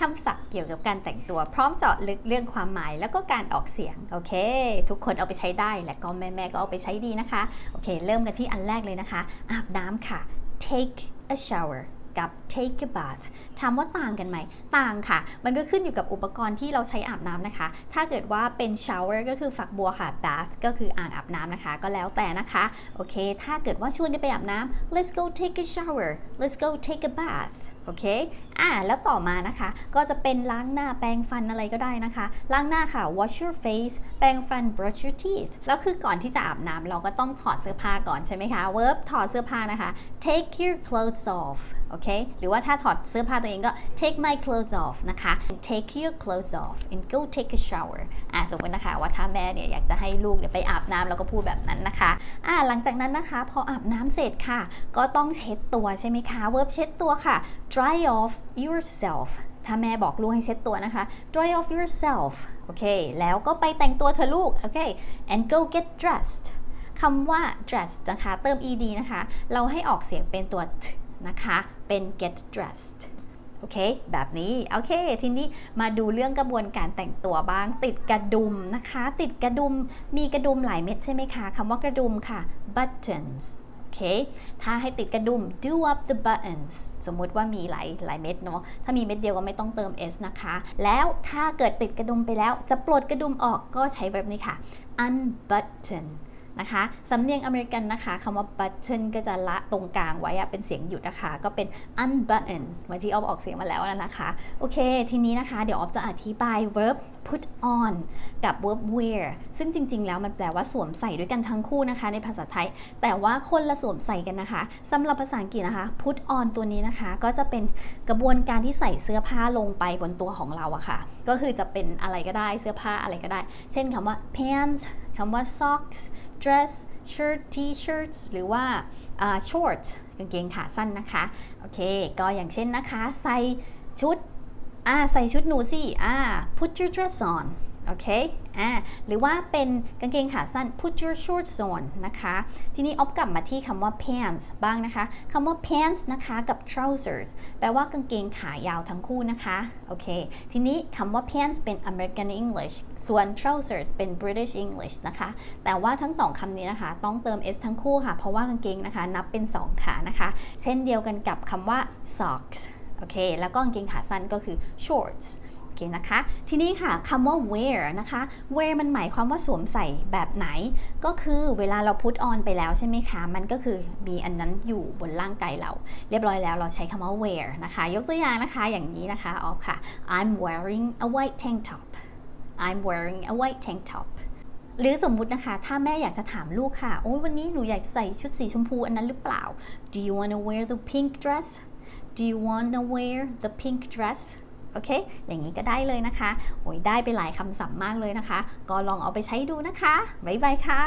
คำศัพท์เกี่ยวกับการแต่งตัว พร้อมเจาะลึกเรื่องความหมายแล้วก็การออกเสียง โอเค ทุกคนเอาไปใช้ได้ และก็แม่ๆก็เอาไปใช้ดีนะคะ โอเค เริ่มกันที่อันแรกเลยนะคะ อาบน้ำค่ะ take a shower กับ take a bath ถามว่าต่างกันไหม ต่างค่ะ มันก็ขึ้นอยู่กับอุปกรณ์ที่เราใช้อาบน้ำนะคะ ถ้าเกิดว่าเป็น shower ก็คือฝักบัวค่ะ bath ก็คืออ่างอาบน้ำนะคะ ก็แล้วแต่นะคะ โอเค ถ้าเกิดว่าชวนกันไปอาบน้ำ let's go take a shower let's go take a bath โอเค อ่า แล้วต่อมานะคะ ก็จะเป็นล้างหน้าแปรงฟันอะไรก็ได้นะคะ ล้างหน้าค่ะ wash your face แปรงฟัน brush your teeth แล้วคือก่อนที่จะอาบน้ำเราก็ต้องถอดเสื้อผ้าก่อนใช่ไหมคะ verb ถอดเสื้อผ้านะคะ take your clothes off โอเค หรือว่าถ้าถอดเสื้อผ้าตัวเองก็ take my clothes off นะคะ take your clothes off and go take a shower อ่าสมมตินะคะว่าถ้าแม่เนี่ยอยากจะให้ลูกเนี่ยไปอาบน้ำเราก็พูดแบบนั้นนะคะอ่าหลังจากนั้นนะคะพออาบน้ำเสร็จค่ะ ก็ต้องเช็ดตัวใช่ไหมคะ verb เช็ดตัวค่ะ dry off yourself ถ้าแม่บอกลูกให้เช็ดตัวนะคะ dry off yourself โอเค แล้วก็ไปแต่งตัวเธอะลูก โอเค and go get dressed คำว่า dress นะคะ เติม ed นะคะ เราให้ออกเสียงเป็นตัว t นะคะ เป็น get dressed โอเค แบบนี้ โอเค ทีนี้มาดูเรื่องกระบวนการแต่งตัวบ้าง ติดกระดุมนะคะ ติดกระดุม มีกระดุมหลายเม็ดใช่ไหมคะ คำว่ากระดุมค่ะ buttons โอเคถ้าให้ติดกระดุม do up the buttons สมมุติว่ามีหลายหลายเม็ดเนาะ ถ้ามีเม็ดเดียวก็ไม่ต้องเติม s นะคะ แล้วถ้าเกิดติดกระดุมไปแล้ว จะปลดกระดุมออกก็ใช้แบบนี้ค่ะ unbutton นะคะสำเนียงอเมริกันนะคะคำว่า button ก็จะละตรงกลางไว้เป็นเสียงหยุดนะคะก็เป็น unbutton เหมือนที่ออฟออกเสียงมาแล้วนะคะ โอเค ทีนี้นะคะ เดี๋ยวออฟจะอธิบาย verb put on กับ verb wear ซึ่งจริง ๆ แล้วมันแปลว่าสวมใส่ด้วยกันทั้งคู่นะคะ ในภาษาไทย แต่ว่าคนละสวมใส่กันนะคะสำหรับภาษาอังกฤษนะคะ put on ตัวนี้นะคะ ก็จะเป็นกระบวนการที่ใส่เสื้อผ้าลงไปบนตัวของเราอะค่ะ ก็คือจะเป็นอะไรก็ได้เสื้อผ้าอะไรก็ได้ เช่นคำว่า pants คำว่า socks dress shirt t-shirts หรือว่า uh, shorts กางเกงขาสั้นนะคะ โอเค ก็อย่างเช่นนะคะ ใส่ชุด อ่า ใส่ชุดหนูสิ อ่า put your dress on โอเคอ่าหรือว่าเป็นกางเกงขาสั้น put your shorts on นะคะ ทีนี้ออฟกลับมาที่คำว่า pants บ้างนะคะคำว่า pants นะคะกับ trousers แปลว่ากางเกงขายาวทั้งคู่นะคะ โอเค ทีนี้คำว่า pants เป็น American English ส่วน trousers เป็น British English นะคะ แต่ว่าทั้งสองคำนี้นะคะ ต้องเติม s ทั้งคู่ค่ะ เพราะว่ากางเกงนะคะ นับเป็น 2 ขานะคะ เช่นเดียวกันกับคำว่า socks โอเค แล้วก็กางเกงขาสั้นก็คือ shorts เคนะคะ ทีนี้ค่ะคำว่า wear นะคะ wear มันหมายความว่าสวมใส่แบบไหน ก็คือเวลาเรา put on ไปแล้วใช่ไหมคะ มันก็คือมีอันนั้นอยู่บนร่างกายเรา เรียบร้อยแล้วเราใช้คำว่า wear นะคะ ยกตัวอย่างนะคะอย่างนี้นะคะออฟค่ะ I'm wearing a white tank top I'm wearing a white tank top หรือสมมุตินะคะ ถ้าแม่อยากจะถามลูกค่ะ โอ้ยวันนี้หนูอยากใส่ชุดสีชมพูอันนั้นหรือเปล่า Do you wanna wear the pink dress Do you wanna wear the pink dress โอเค อย่างนี้ก็ได้เลยนะคะ โอ้ยได้ไปหลายคำศัพท์มากเลยนะคะ ก็ลองเอาไปใช้ดูนะคะ บ๊ายบายค่ะ